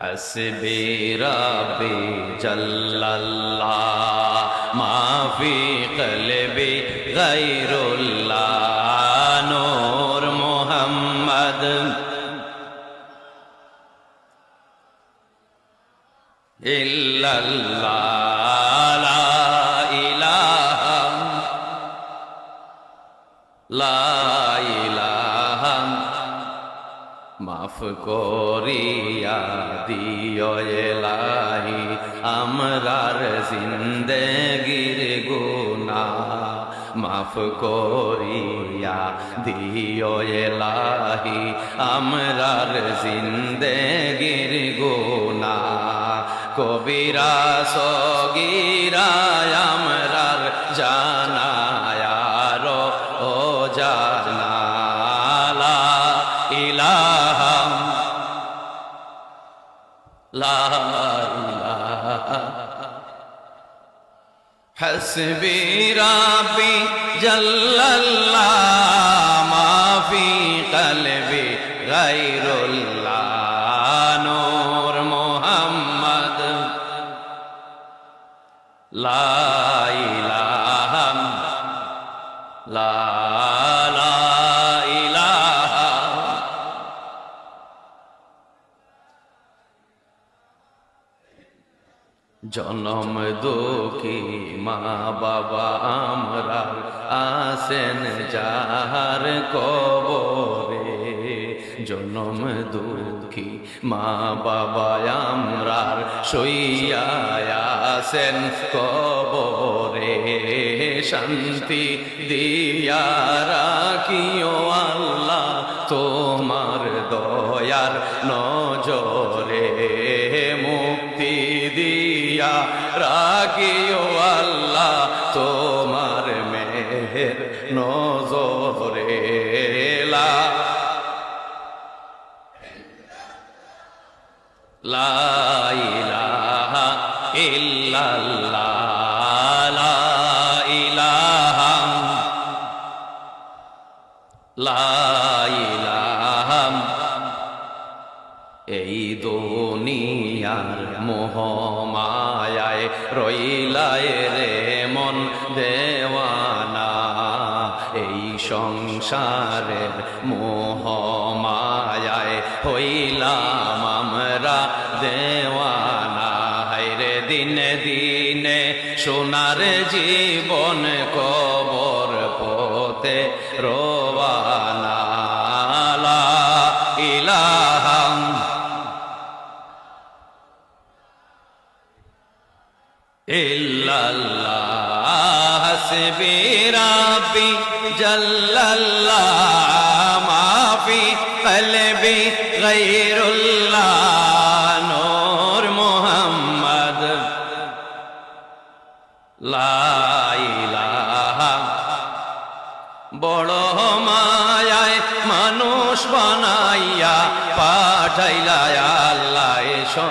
حسبي ربي جل الله ما في قلبي غير الله نور محمد إلا الله لا إله لا إله মাফ করিয়া দিও এলাহি আমরার জিন্দেগির গুনা মাফ করিয়া দিও এলাহি আমরার জিন্দেগির গুনা কবিরা সগিরা আমরার حسبي ربي جل الله জনম দুঃখী মা বাবা আমরা আসেন যাহার কবরে। জনম দুঃখী মা বাবা আমরার সইয়া আসেন কবরে। শান্তি দিয়া রাখিও আল্লাহ তোমার দয়ার নজরে। দিয়া রাখিও। সংসারের মোহ মায়ায় হইলাম আমরা। দেওয়ানা হাইরে দিনে দিনে সোনার জীবন কবর পথে রাব্বি জাল্লাল্লাহ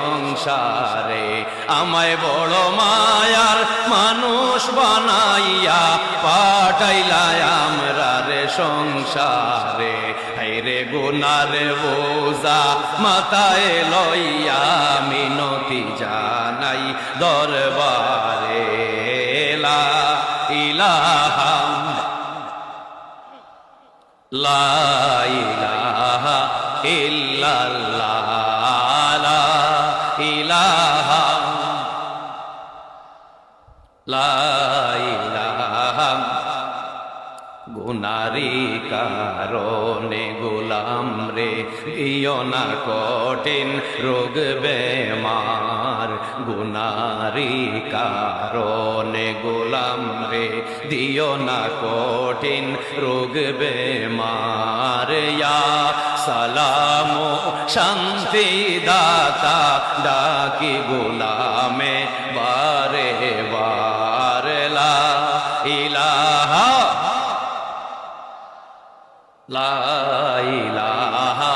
সংসারে। আমায় বড় মায়ার মানুষ বানাইয়া পাঠাইলা আমরা রে সংসারে। হাইরে গুনার বোঝা মাথায় লইয়া মিনতি জানাই দরবারে। লা ইলাহা লা ইলাহা ইয় না কঠিন রোগ বেমার। গুনারি কারণে গোলাম রে, দিও না কঠিন রোগ বেমার। সালাম শান্তি দাতা ডাকি গোলামে বারে বারে লা ইলাহা লা ইলাহা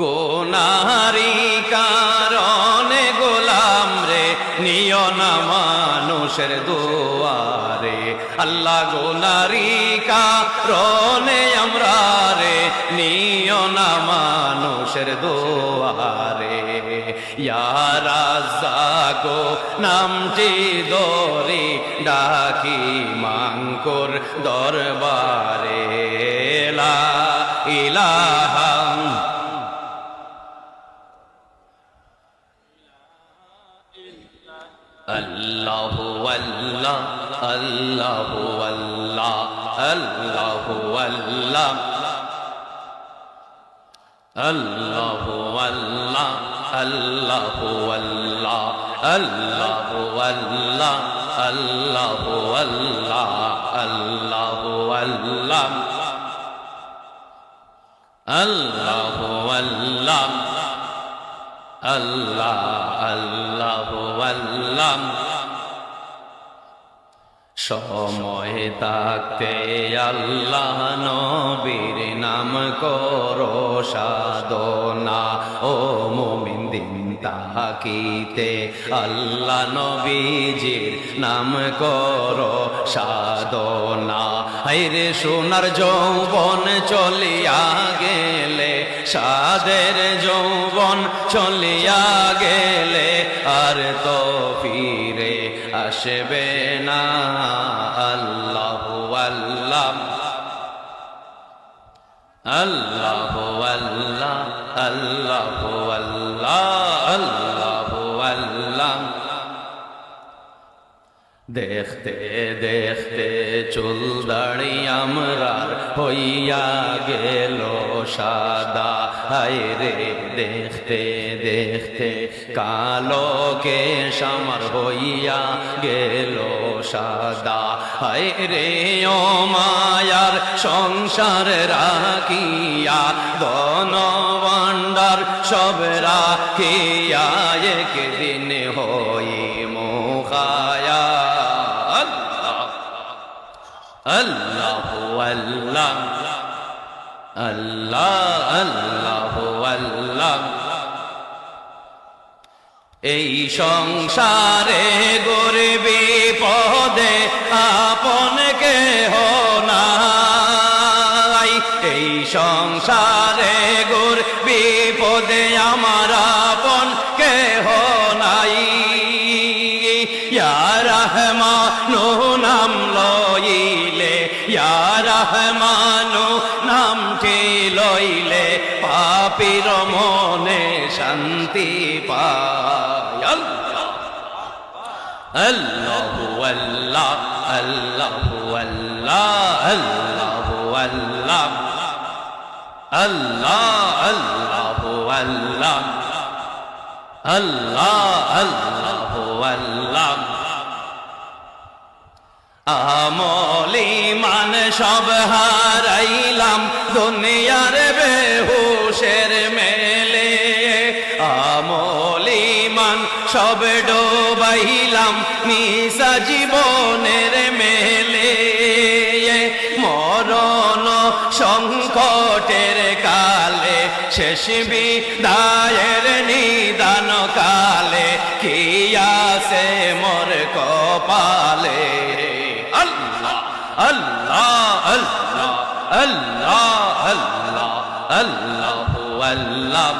গোনারি কারণে গোলাম রে, নিয় না মানুষের দুয়ারে। আল্লাহ গোনারি কারণে আমরা রে, নিয় না মানুষের দোয়ারে। ইয়ারা জাগো নামটি দরি ডাকি মাঙ্কুর দরবারে। লা ইলাহা আল্লাহ আল্লাহ আল্লাহ আল্লাহ আল্লাহ আল্লাহ আল্লাহ আল্লাহ আল্লাহ আল্লাহ আল্লাহ আল্লাহ আল্লাহ আল্লাহ আল্লাহ আল্লাহ আল্লাহ আল্লাহ আল্লাহ সময় তাকতে আল্লাহ নবীর নাম করো সাধনা। ও মোমিন দিন তাকিতে আল্লাহ নবীজির নাম করো সাধনা। হাইরে সোনার যৌবন চলিয়া গেলে সাদের যৌবন চলিয়া গেলে, আর তো ফিরে আসবে না। ألا দেখতে দেখতে চুল দাড়ি আমরার হইয়া গেল সাদা। হায় রে, দেখতে দেখতে কালো কে সামার হইয়া গেল সাদা। হায় রে, ও মায়ার সংসার রাখিয়া দন ভান্ডার সব রাখিয়া, একদিন হই আল্লাহ আল্লাহ। আল্লাহ আল্লাহ আল্লাহ। এই সংসারে গরিবি পদে আপন কে নাই। এই সংসারে গুর বিপদে পাপির মনে শান্তি পায়। আমলি মান সব হারাইলাম দুনিয়ার বেহুশের মেলে। আমলি মান সব ডোবাইলাম নিসা জীবনের মেলে। মরণ সংকটের কালে, শেষ বিদায়ের নিদান কালে, কি আছে মোর কপালে? আল্লাহ আল্লাহ আল্লাহ আল্লাহ আল্লাহ আল্লাহ। আল্লাহ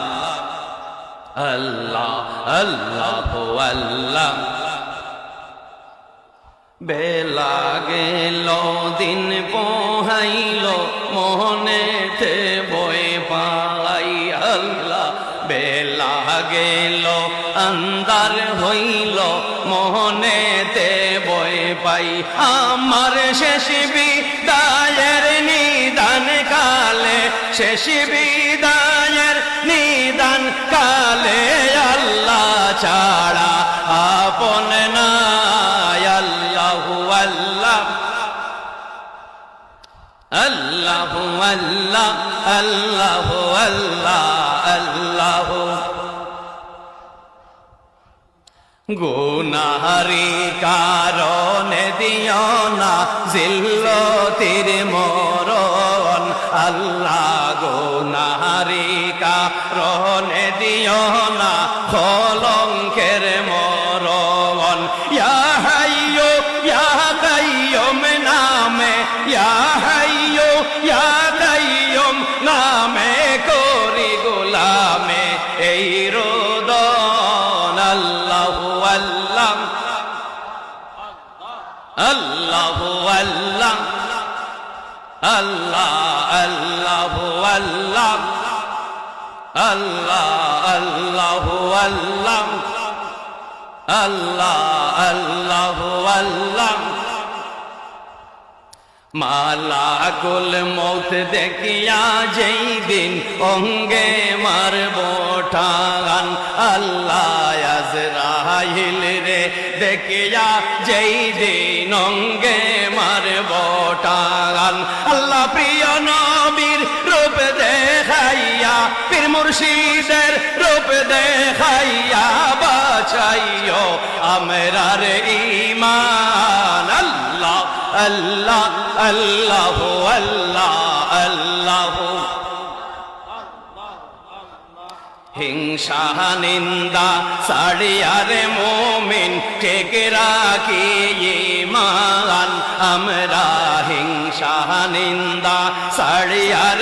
আল্লাহ আল্লাহ আল্লাহ। বেলা গেল, দিন পোহাইল মোহনেতে বই পাই আল্লাহ। বেলা গেল আন্দার হইল মোহনেতে বই। পাই আমার শেষ বিদায়ের নিদান কালে, শেষ নিদান কালে আল্লাহ ছাড়া আপন নাই। আল্লাহ আল্লাহ। আল্লাহ আল্লাহ আল্লাহ আল্লাহ আল্লাহ। গুনাহারি কারণে দিও না জিল্লতির মরণ। আল্লাহ প্রাণে দিও না কলঙ্কের মরণ। ইয়া হাইয়ো, ইয়া কাইয়ুম নামে, ইয়া হাইয়ো, ইয়া কাইয়ুম নামে করি গোলামে। এই রোদন আল্লাহু আল্লাহ। আল্লাহু আল্লাহ। আল্লাহ, আল্লাহু আল্লাহ। আল্লাহ আল্লাহ আল্লাহ আল্লাহ মালা কুল মৌত দেখিয়া যেই দিন অঙ্গে মারব ঠাগান আল্লাহ রে দেখিয়া যেই দিন অঙ্গে মারব ঠাগান আল্লাহ প্রিয় মুর্শিদের রূপ দেখাইয়া বাছাইও আমরার ইমান আল্লাহ আল্লাহ আল্লাহ আল্লাহ আল্লাহ। হিংসা, নিন্দা সাড়িয়ারে মোমিন টেকে রাখি মান আমরা হিংসা, নিন্দা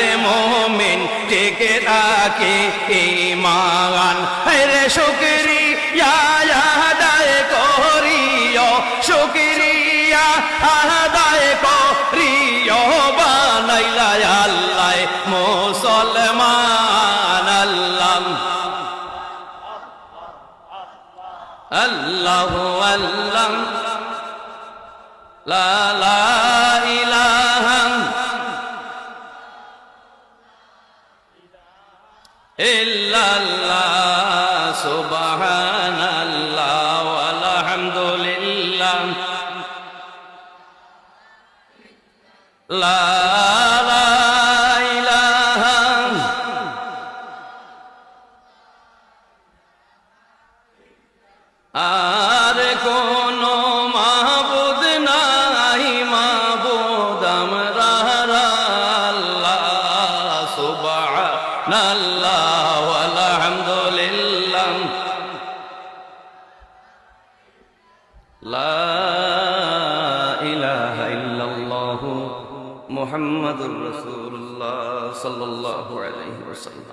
সাড়িয়ারে মোমিন টেকে রাখি ইমান রে শুকরিয়া আদায় করিও, শুকরিয়া আদায় করিও, বানাইলা আল্লাহ মুসলমান আল্লাহ। আল্লাহ আল্লাহ। লা ইল্লাল্লাহ সুবহান সাল্লাহ আলহিম